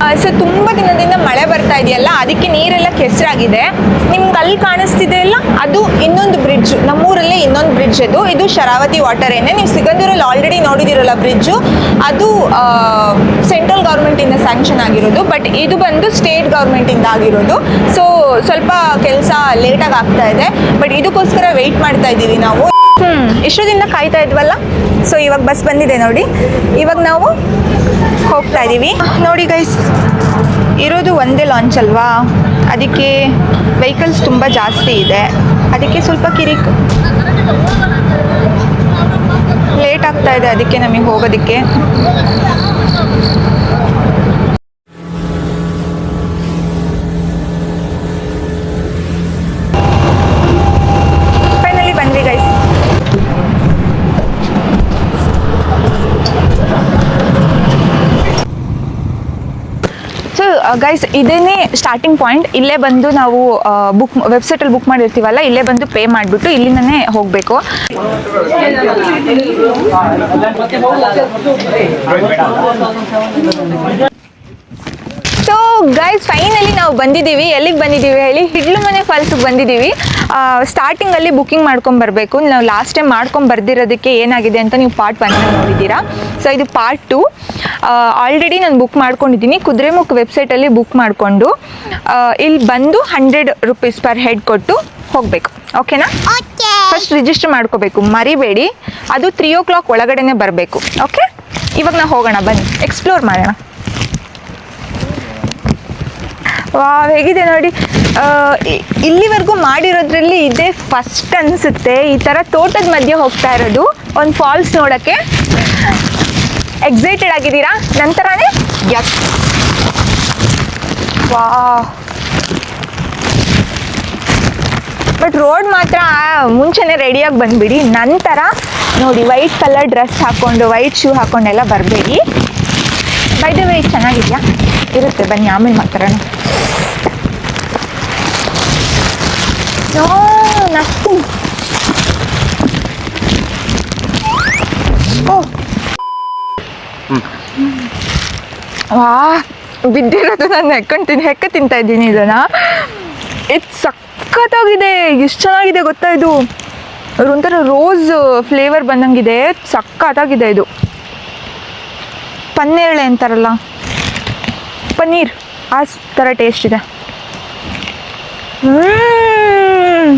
ದಿನದಿಂದ ಮಳೆ ಬರ್ತಾ ಇದೆಯಲ್ಲ ಅದಕ್ಕೆ ನೀರೆಲ್ಲ ಕೆಸರಾಗಿದೆ. ನಿಮ್ಗೆ ಅಲ್ಲಿ ಕಾಣಿಸ್ತಿದೆ ಅಲ್ಲ? ಅದು ಇನ್ನೊಂದು ಬ್ರಿಡ್ಜ್ ನಮ್ಮೂರಲ್ಲೇ ಇನ್ನೊಂದು ಬ್ರಿಡ್ಜ್ ಅದು. ಇದು ಶರಾವತಿ ವಾಟರ್ ಏನೇ. ನೀವು ಸಿಗಂದೂರಲ್ಲಿ ಆಲ್ರೆಡಿ ನೋಡಿದಿರಲ್ಲ ಬ್ರಿಡ್ಜು ಅದು ಸೆಂಟ್ರಲ್ ಗೌರ್ಮೆಂಟಿಂದ ಸ್ಯಾಂಕ್ಷನ್ ಆಗಿರೋದು ಬಟ್ ಇದು ಬಂದು ಸ್ಟೇಟ್ ಗೌರ್ಮೆಂಟಿಂದ ಆಗಿರೋದು. ಸೊ ಸ್ವಲ್ಪ ಕೆಲಸ ಲೇಟಾಗಿ ಆಗ್ತಾ ಇದೆ ಬಟ್ ಇದಕ್ಕೋಸ್ಕರ ವೆಯ್ಟ್ ಮಾಡ್ತಾ ಇದ್ದೀವಿ ನಾವು. ಹ್ಮ್. ದಿನ ಕಾಯ್ತಾ ಇದ್ವಲ್ಲ? ಸೊ ಇವಾಗ ಬಸ್ ಬಂದಿದೆ ನೋಡಿ. ಇವಾಗ ನಾವು ಹೋಗ್ತಾ ಇದ್ದೀವಿ ನೋಡಿ ಗೈಸ್ ಇರೋದು ಒಂದೇ ಲಾಂಚ್ ಅಲ್ವಾ? ಅದಕ್ಕೆ ವೆಹಿಕಲ್ಸ್ ತುಂಬ ಜಾಸ್ತಿ ಇದೆ. ಅದಕ್ಕೆ ಸ್ವಲ್ಪ ಕಿರಿಕ್ ಲೇಟ್ ಆಗ್ತಾ ಇದೆ, ಅದಕ್ಕೆ ನಮಗೆ ಹೋಗೋದಕ್ಕೆ. ಗೈಸ್ ಇದೇನೇ ಸ್ಟಾರ್ಟಿಂಗ್ ಪಾಯಿಂಟ್ ಇಲ್ಲೇ ಬಂದು ನಾವು ಬುಕ್ ವೆಬ್ಸೈಟಲ್ಲಿ ಬುಕ್ ಮಾಡಿರ್ತೀವಲ್ಲ, ಇಲ್ಲೇ ಬಂದು ಪೇ ಮಾಡಿಬಿಟ್ಟು ಇಲ್ಲಿಂದನೇ ಹೋಗಬೇಕು. ಗೈಸ್ ಫೈನಲಿ ನಾವು ಬಂದಿದ್ದೀವಿ. ಎಲ್ಲಿಗೆ ಬಂದಿದ್ದೀವಿ ಹೇಳಿ? ಹಿಡ್ಲು ಮನೆ ಫಾಲ್ಸ್ಗೆ ಬಂದಿದ್ದೀವಿ. ಸ್ಟಾರ್ಟಿಂಗಲ್ಲಿ ಬುಕ್ಕಿಂಗ್ ಮಾಡ್ಕೊಂಡು ಬರಬೇಕು. ನಾವು ಲಾಸ್ಟ್ ಟೈಮ್ ಮಾಡ್ಕೊಂಡು ಬರ್ದಿರೋದಕ್ಕೆ ಏನಾಗಿದೆ ಅಂತ ನೀವು ಪಾರ್ಟ್ ಒನ್ ನೋಡಿದ್ದೀರಾ? ಸೊ ಇದು ಪಾರ್ಟ್ ಟು ಆಲ್ರೆಡಿ ನಾನು ಬುಕ್ ಮಾಡ್ಕೊಂಡಿದ್ದೀನಿ. ಕುದುರೆಮುಖ ವೆಬ್ಸೈಟಲ್ಲಿ ಬುಕ್ ಮಾಡಿಕೊಂಡು ಇಲ್ಲಿ ಬಂದು ಹಂಡ್ರೆಡ್ ರುಪೀಸ್ ಪರ್ ಹೆಡ್ ಕೊಟ್ಟು ಹೋಗಬೇಕು. ಓಕೆನಾ ಫಸ್ಟ್ ರಿಜಿಸ್ಟರ್ ಮಾಡ್ಕೋಬೇಕು. ಮರಿಬೇಡಿ. ಅದು ತ್ರೀ ಓ ಕ್ಲಾಕ್ ಒಳಗಡೆನೆ ಬರಬೇಕು. ಓಕೆ ಇವಾಗ ನಾವು ಹೋಗೋಣ ಬನ್ನಿ. ಎಕ್ಸ್ಪ್ಲೋರ್ ಮಾಡೋಣ. ವಾ ಹೇಗಿದೆ ನೋಡಿ. ಇಲ್ಲಿವರೆಗೂ ಮಾಡಿರೋದ್ರಲ್ಲಿ ಇದೇ ಫಸ್ಟ್ ಅನಿಸುತ್ತೆ. ಈ ಥರ ತೋಟದ ಮಧ್ಯೆ ಹೋಗ್ತಾ ಇರೋದು. ಒಂದು ಫಾಲ್ಸ್ ನೋಡೋಕ್ಕೆ. ಎಕ್ಸೈಟೆಡ್ ಆಗಿದ್ದೀರಾ? ನಂತರನೇ ಯಸ್ ವಾ ಬಟ್ ರೋಡ್ ಮಾತ್ರ ಮುಂಚೆನೇ ರೆಡಿಯಾಗಿ ಬಂದ್ಬಿಡಿ. ನಂತರ ನೋಡಿ ವೈಟ್ ಕಲರ್ ಡ್ರೆಸ್ ಹಾಕ್ಕೊಂಡು ವೈಟ್ ಶೂ ಹಾಕ್ಕೊಂಡೆಲ್ಲ ಬರಬೇಡಿ. ಬೈ ದ ವೇ ಚೆನ್ನಾಗಿದೆಯಾ? ಇರುತ್ತೆ, ಬನ್ನಿ, ಆಮೇಲೆ ಮಾತಾಡೋಣ. ವಾ, ಬಿದ್ದಿರೋದು ನಾನು ಹೆಕ್ಕೊಂಡು ತಿನ್ ಹೆಕ್ಕ ತಿಂತಾ ಇದ್ದೀನಿ ಇದನ್ನ. ಇದು ಸಖತ್ತಾಗಿದೆ ಎಷ್ಟು ಚೆನ್ನಾಗಿದೆ ಗೊತ್ತಾ ಇದು? ಒಂಥರ ರೋಸ್ ಫ್ಲೇವರ್ ಬಂದಂಗಿದೆ, ಸಖತ್ತಾಗಿದೆ ಇದು. ಪನ್ನೇರಳೆ ಅಂತಾರಲ್ಲ ಪನ್ನೀರ್ ಆ ಥರ ಟೇಸ್ಟ್ ಇದೆ. ಹ್ಮ್.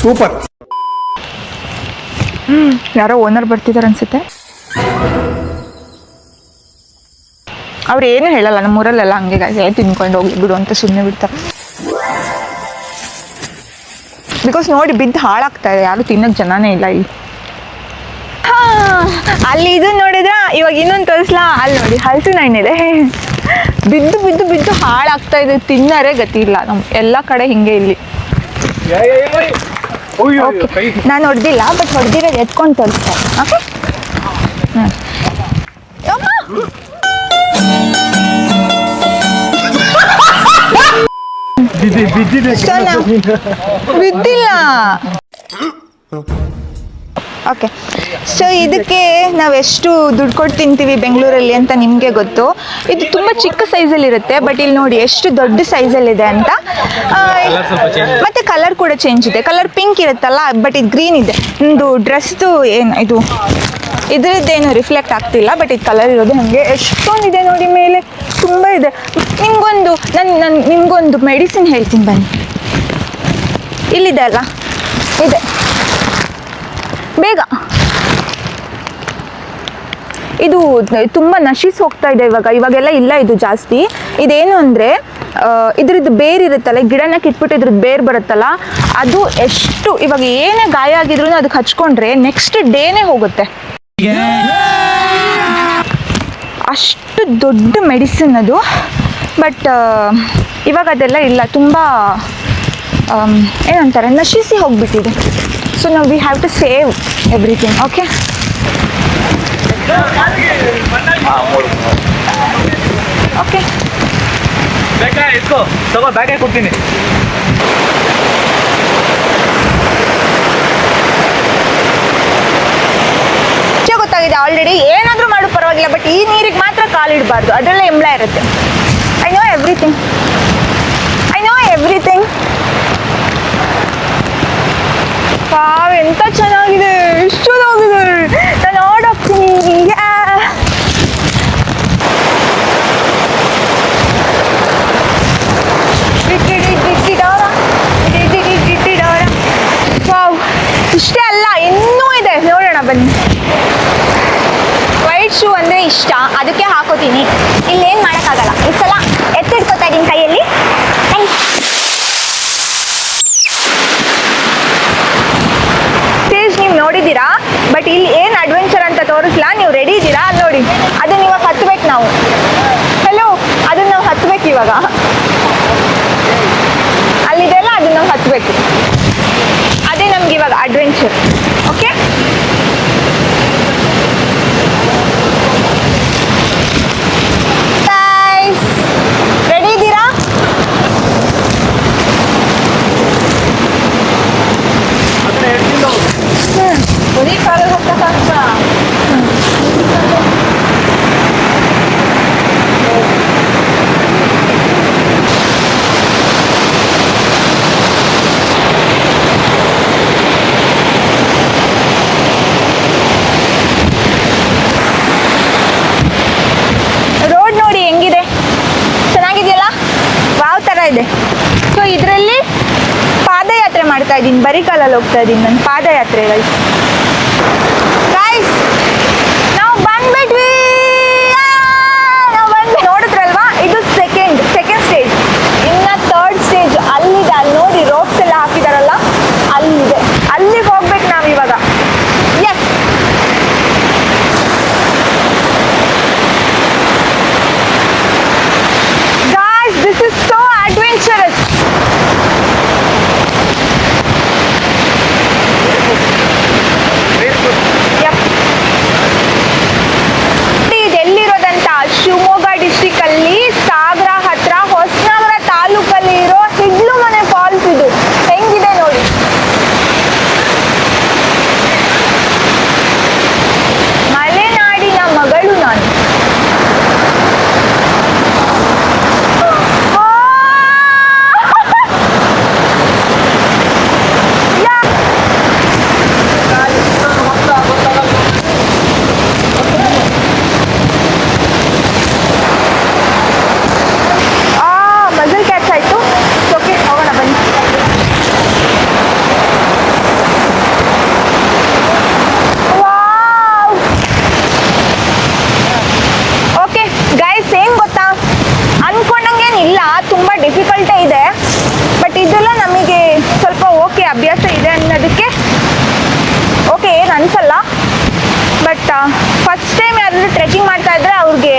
ಸೂಪರ್. ಯಾರೋ ಓನರ್ ಬರ್ತಿದ್ದಾರೆ ಅನ್ಸುತ್ತೆ. ಅವ್ರು ಏನು ಹೇಳಲ್ಲ ನಮ್ಮೂರಲ್ಲೆಲ್ಲ ಹಂಗೆ ತಿನ್ಕೊಂಡು ಹೋಗಿ ಬಿಡು ಅಂತ ಸುಮ್ಮನೆ ಬಿಡ್ತಾರೆ. ಬಿಕಾಸ್ ನೋಡಿ ಬಿದ್ದು ಹಾಳಾಗ್ತಾ ಇದೆ ಯಾರು ತಿನ್ನೋಕೆ ಜನನೇ ಇಲ್ಲ ಇಲ್ಲಿ. ಅಲ್ಲಿ ಇದು ನೋಡಿದ್ರ ಇವಾಗ ಇನ್ನೊಂದು ತೋರಿಸ್ಲಾ? ಅಲ್ಲಿ ನೋಡಿ ಹಲಸಿನ ಇದೆ. ಬಿದ್ದು ಬಿದ್ದು ಬಿದ್ದು ಹಾಳಾಗ್ತಾ ಇದೆ ತಿನ್ನರೆ ಗತಿ ಇಲ್ಲ ನಮ್ ಎಲ್ಲ ಕಡೆ ಹಿಂಗೆ ಇಲ್ಲಿ. ನಾನು ಹೊಡೆದಿಲ್ಲ ಬಟ್ ಹೊಡೆದಿರೋದು ಎತ್ಕೊಂಡು ತೋರಿಸ್ತಾರೆ ಓಕೆ ಬಿದ್ದಿಲ್ಲ. ಓಕೆ ಸೊ ಇದಕ್ಕೆ ನಾವು ಎಷ್ಟು ದುಡ್ಡು ಕೊಟ್ಟು ತಿಂತೀವಿ ಬೆಂಗಳೂರಲ್ಲಿ ಅಂತ ನಿಮಗೆ ಗೊತ್ತು. ಇದು ತುಂಬ ಚಿಕ್ಕ ಸೈಜಲ್ಲಿ ಇರುತ್ತೆ ಬಟ್ ಇಲ್ಲಿ ನೋಡಿ ಎಷ್ಟು ದೊಡ್ಡ ಸೈಜಲ್ಲಿದೆ ಅಂತ. ಮತ್ತು ಕಲರ್ ಕೂಡ ಚೇಂಜ್ ಇದೆ. ಕಲರ್ ಪಿಂಕ್ ಇರುತ್ತಲ್ಲ ಬಟ್ ಇದು ಗ್ರೀನ್ ಇದೆ. ನಿಮ್ಮದು ಡ್ರೆಸ್ದು ಏನು ಇದು ಇದ್ರದ್ದೇನು ರಿಫ್ಲೆಕ್ಟ್ ಆಗ್ತಿಲ್ಲ ಬಟ್ ಇದು ಕಲರ್ ಇರೋದು ಹಾಗೆ. ಎಷ್ಟೊಂದಿದೆ ನೋಡಿ ಮೇಲೆ. ತುಂಬ ಇದೆ. ನಿಮಗೊಂದು ನಾನು ನನ್ನ ನಿಮಗೊಂದು ಮೆಡಿಸಿನ್ ಹೇಳ್ತೀನಿ ಬನ್ನಿ. ಇಲ್ಲಿದೆ ಅಲ್ಲ. ಇದೆ. ಬೇಗ. ಇದು ತುಂಬ ನಶಿಸಿ ಹೋಗ್ತಾ ಇದೆ ಇವಾಗ. ಇವಾಗೆಲ್ಲ ಇಲ್ಲ ಇದು ಜಾಸ್ತಿ. ಇದೇನು ಅಂದರೆ ಇದ್ರದ್ದು ಬೇರ್ ಇರುತ್ತಲ್ಲ ಗಿಡನ ಕಿಟ್ಬಿಟ್ಟು ಇದ್ರದ್ದು ಬೇರ್ ಬರುತ್ತಲ್ಲ, ಅದು ಎಷ್ಟು, ಇವಾಗ ಏನೇ ಗಾಯ ಆಗಿದ್ರು ಅದಕ್ಕೆ ಹಚ್ಕೊಂಡ್ರೆ ನೆಕ್ಸ್ಟ್ ಡೇನೇ ಹೋಗುತ್ತೆ. ಅಷ್ಟು ದೊಡ್ಡ ಮೆಡಿಸಿನ್ ಅದು. ಬಟ್ ಇವಾಗ ಅದೆಲ್ಲ ಇಲ್ಲ. ತುಂಬ ಏನಂತಾರೆ, ನಶಿಸಿ ಹೋಗ್ಬಿಟ್ಟಿದೆ. ಸೊ ನಾವು we have to save everything okay okay ಬೇಕಾ ಇಸ್ಕೋ ತಗೋ ಬ್ಯಾಗೇ ಕೊಡ್ತೀನಿ ಗೊತ್ತಾಗಿದೆ. ಆಲ್ರೆಡಿ ಏನಾದರೂ ಮಾಡೋ ಪರವಾಗಿಲ್ಲ ಬಟ್ ಈ ನೀರಿಗೆ ಮಾತ್ರ ಕಾಲಿಡಬಾರ್ದು ಅದರಲ್ಲೇ ಎಂಬ್ಲ ಇರುತ್ತೆ. I know everything I know everything wow ಎಂತ ಚೆನ್ನಾಗಿದೆ ಎಷ್ಟು ಚೆನ್ನಾಗಿದೆ. ನಾನು ಓಡೋಗ್ತೀನಿ ವಾವ್, ಇಷ್ಟೇ ಅಲ್ಲ, ಇನ್ನೂ ಇದೆ. ನೋಡೋಣ ಬನ್ನಿ. ವೈಟ್ ಶೂ ಅಂದರೆ ಇಷ್ಟ. ಅದಕ್ಕೆ ಹಾಕೋತೀನಿ ಇಲ್ಲೇನು ಮಾಡೋಕ್ಕಾಗಲ್ಲ ಈ ಸಲ ಎತ್ತಿಡ್ಕೋತಾ ಇದ್ದೀನಿ ಕೈಯಲ್ಲಿ ಸ್ಟೇಜ್ ನೀವು ನೋಡಿದ್ದೀರಾ ಬಟ್ ಇಲ್ಲಿ ಏನು ಅಡ್ವೆಂಚರ್ ಅಂತ ತೋರಿಸ್ಲಾ ನೀವು ರೆಡಿ ನೋಡಿ. ಅದನ್ನ ಇವಾಗ ಹತ್ಬೇಕು ನಾವು. ಹಲೋ ಅದನ್ನ ನಾವು ಹತ್ಬೇಕು ಇವಾಗ. ಅಲ್ಲಿದೆಲ್ಲ ಅದನ್ನ ನಾವು ಹತ್ಬೇಕು. ಅದೇ ನಮ್ಗೆ ಇವಾಗ ಅಡ್ವೆಂಚರ್ ಓಕೆ ರೆಡಿ ಇದ್ದೀರಾ ಅದನ್ನ ಹಿಡ್ಕೊಂಡು ಬರೀ ಕಾಲಲ್ಲಿ ಹೋಗ್ತಕ್ಕಂತ ರೋಡ್ ನೋಡಿ ಹೆಂಗಿದೆ ಚೆನ್ನಾಗಿದೆಯಲ್ಲ ವಾವ್ ಥರ ಇದೆ ಸೊ ಇದರಲ್ಲಿ ಪಾದಯಾತ್ರೆ ಮಾಡ್ತಾ ಇದ್ದೀನಿ. ಬರೀ ಕಾಲಲ್ಲಿ ಹೋಗ್ತಾ ಇದ್ದೀನಿ ನಾನು ಪಾದಯಾತ್ರೆ ಗೈಸ್ ಗೈಸ್ ನಾವು ಬಂದ್ಬಿಟ್ವಿ ನಾವು ಬಂದ್ವಿ ನೋಡಿದ್ರಲ್ವಾ ಇದು ಸೆಕೆಂಡ್ ಸೆಕೆಂಡ್ ಸ್ಟೇಜ್ ಇನ್ನ ಥರ್ಡ್ ಸ್ಟೇಜ್ ಅಲ್ಲಿದೆ ಅಲ್ಲಿ ನೋಡಿ ರೋಪ್ಸ್ ಎಲ್ಲ ಹಾಕಿದಾರಲ್ಲ ಅಲ್ಲಿದೆ ಅಲ್ಲಿಗೆ ಹೋಗ್ಬೇಕು ನಾವು ಇವಾಗ yes Guys, this is so adventurous. Yep. ಇದು ಎಲ್ಲಿರೋದಂತ ಶಿವಮೊಗ್ಗ ಡಿಸ್ಟಿಕ್ ಅಲ್ಲಿ ಸಾಗರ ಹತ್ರ ಹೊಸನಗರ ತಾಲೂಕಲ್ಲಿ ಇರೋ ಹಿಡ್ಲು ಮನೆ ಫಾಲ್ಸ್ ಇದು ಹೆಂಗಿದೆ ನೋಡಿ ಮಲೆನಾಡಿನ ಮಗಳು ನಾನು ಯಾ ಆ ಮಜಲ್ ಕ್ಯಾಚ್ ಆಯ್ತು ಓಕೆ ಹೋಗೋಣ ಬನ್ನಿ ಓಕೆ ಗೈಸ್ ಏನ್ ಗೊತ್ತಾ ಅನ್ಕೊಂಡಂಗೇನಿಲ್ಲ ತುಂಬ ಡಿಫಿಕಲ್ಟೇ ಇದೆ ಬಟ್ ಇದೆಲ್ಲ ನಮಗೆ ಸ್ವಲ್ಪ ಓಕೆ ಅಭ್ಯಾಸ ಇದೆ ಅನ್ನೋದಕ್ಕೆ ಓಕೆ ಏನು ಅನ್ಸಲ್ಲ ಬಟ್ ಫಸ್ಟ್ ಟೈಮ್ ಯಾರಾದರೂ ಟ್ರೆಕ್ಕಿಂಗ್ ಮಾಡ್ತಾ ಇದ್ರೆ ಅವ್ರಿಗೆ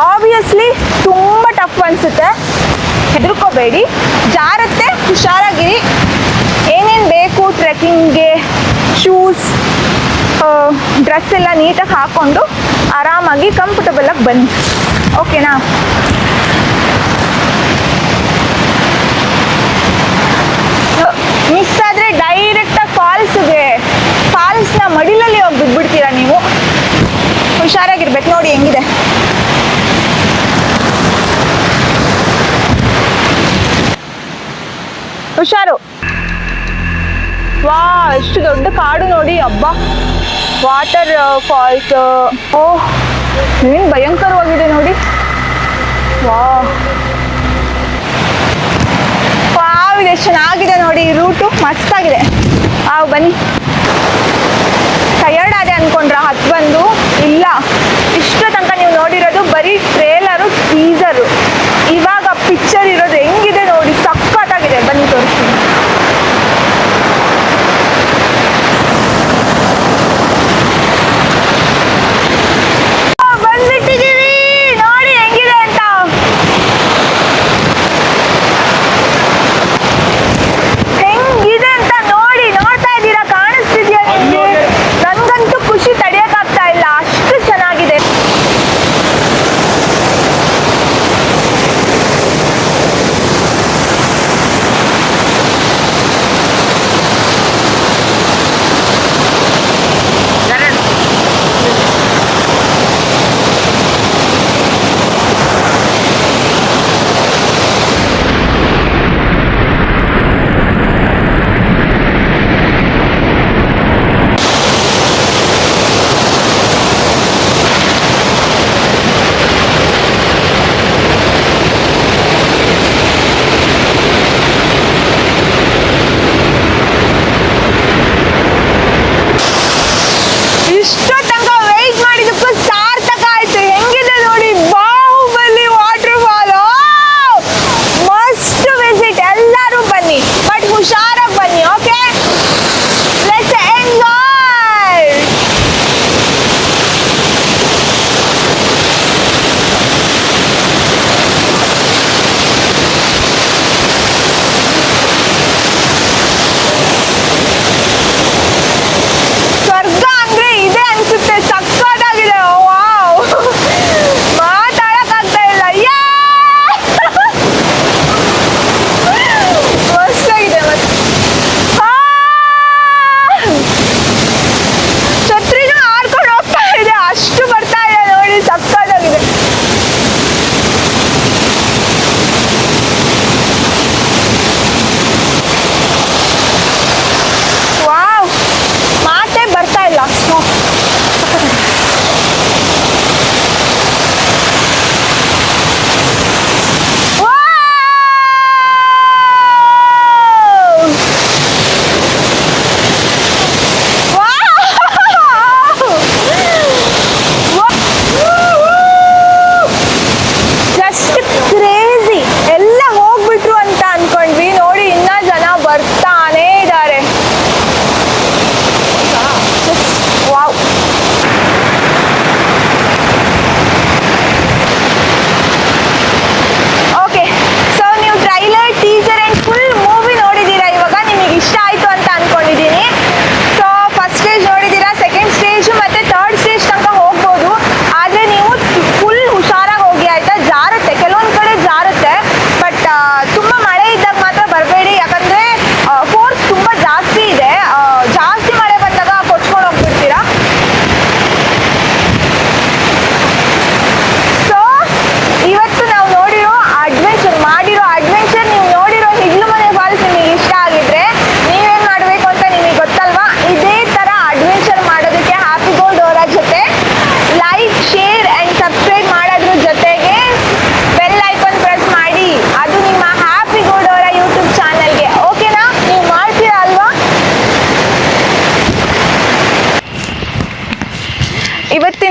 ಆಬ್ವಿಯಸ್ಲಿ ತುಂಬ ಟಫ್ ಅನಿಸುತ್ತೆ ಹೆದರ್ಕೋಬೇಡಿ ಜಾರತ್ತೆ, ಹುಷಾರಾಗಿರಿ. ಏನೇನು ಬೇಕು, ಟ್ರೆಕ್ಕಿಂಗ್ಗೆ, ಶೂಸ್ ಡ್ರೆಸ್ ಎಲ್ಲ ನೀಟಾಗಿ ಹಾಕ್ಕೊಂಡು ಆರಾಮಾಗಿ ಕಂಫರ್ಟಬಲಾಗಿ ಬನ್ನಿ. ಓಕೆನಾ? ಮಿಸ್ ಆದರೆ ಡೈರೆಕ್ಟಾಗಿ ಫಾಲ್ಸ್ಗೆ ಫಾಲ್ಸ್ನ ಮಡಿಲಲ್ಲಿ ಹೋಗಿ ಬಿದ್ಬಿಡ್ತೀರಾ ನೀವು? ಹುಷಾರಾಗಿರ್ಬೇಕು, ನೋಡಿ ಹೆಂಗಿದೆ. ಹುಷಾರು. ವಾ, ಎಷ್ಟು ದೊಡ್ಡ ಕಾಡು ನೋಡಿ ಹಬ್ಬ ವಾಟರ್ ಫಾಲ್ಸ್ ಓಹ್ ಏನು ಭಯಂಕರವಾಗಿದೆ ನೋಡಿ. ವಾ. ವಾವ್ ಎಷ್ಟು ಚೆನ್ನಾಗಿದೆ ನೋಡಿ ರೂಟು. ಮಸ್ತಾಗಿದೆ. ಆ ಬನ್ನಿ. ಟಯರ್ಡ್ ಆದೆ ಅನ್ಕೊಂಡ್ರ, ಹತ್ತು ಬಂದು? ಇಲ್ಲ. ಇಷ್ಟು ತನಕ ನೀವು ನೋಡಿರೋದು ಬರೀ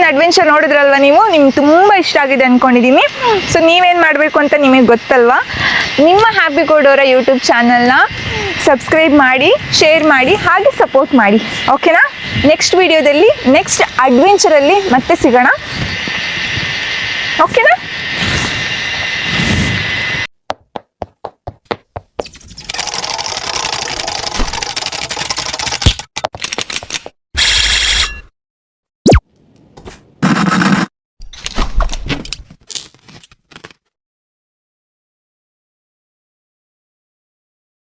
ಅಡ್ವೆಂಚರ್ ನೋಡಿದ್ರಲ್ವ ನೀವು? ನಿಮ್ಗೆ ತುಂಬ ಇಷ್ಟ ಆಗಿದೆ ಅಂದ್ಕೊಂಡಿದ್ದೀನಿ ಸೊ ನೀವೇನು ಮಾಡಬೇಕು ಅಂತ ನಿಮಗೆ ಗೊತ್ತಲ್ವಾ? ನಿಮ್ಮ ಹ್ಯಾಪಿ ಕೋಡೋರ ಯೂಟ್ಯೂಬ್ ಚಾನಲ್ನ ಸಬ್ಸ್ಕ್ರೈಬ್ ಮಾಡಿ ಶೇರ್ ಮಾಡಿ, ಹಾಗೆ ಸಪೋರ್ಟ್ ಮಾಡಿ. ಓಕೆನಾ ನೆಕ್ಸ್ಟ್ ವಿಡಿಯೋದಲ್ಲಿ ನೆಕ್ಸ್ಟ್ ಅಡ್ವೆಂಚರಲ್ಲಿ ಮತ್ತೆ ಸಿಗೋಣ. ಓಕೆನಾ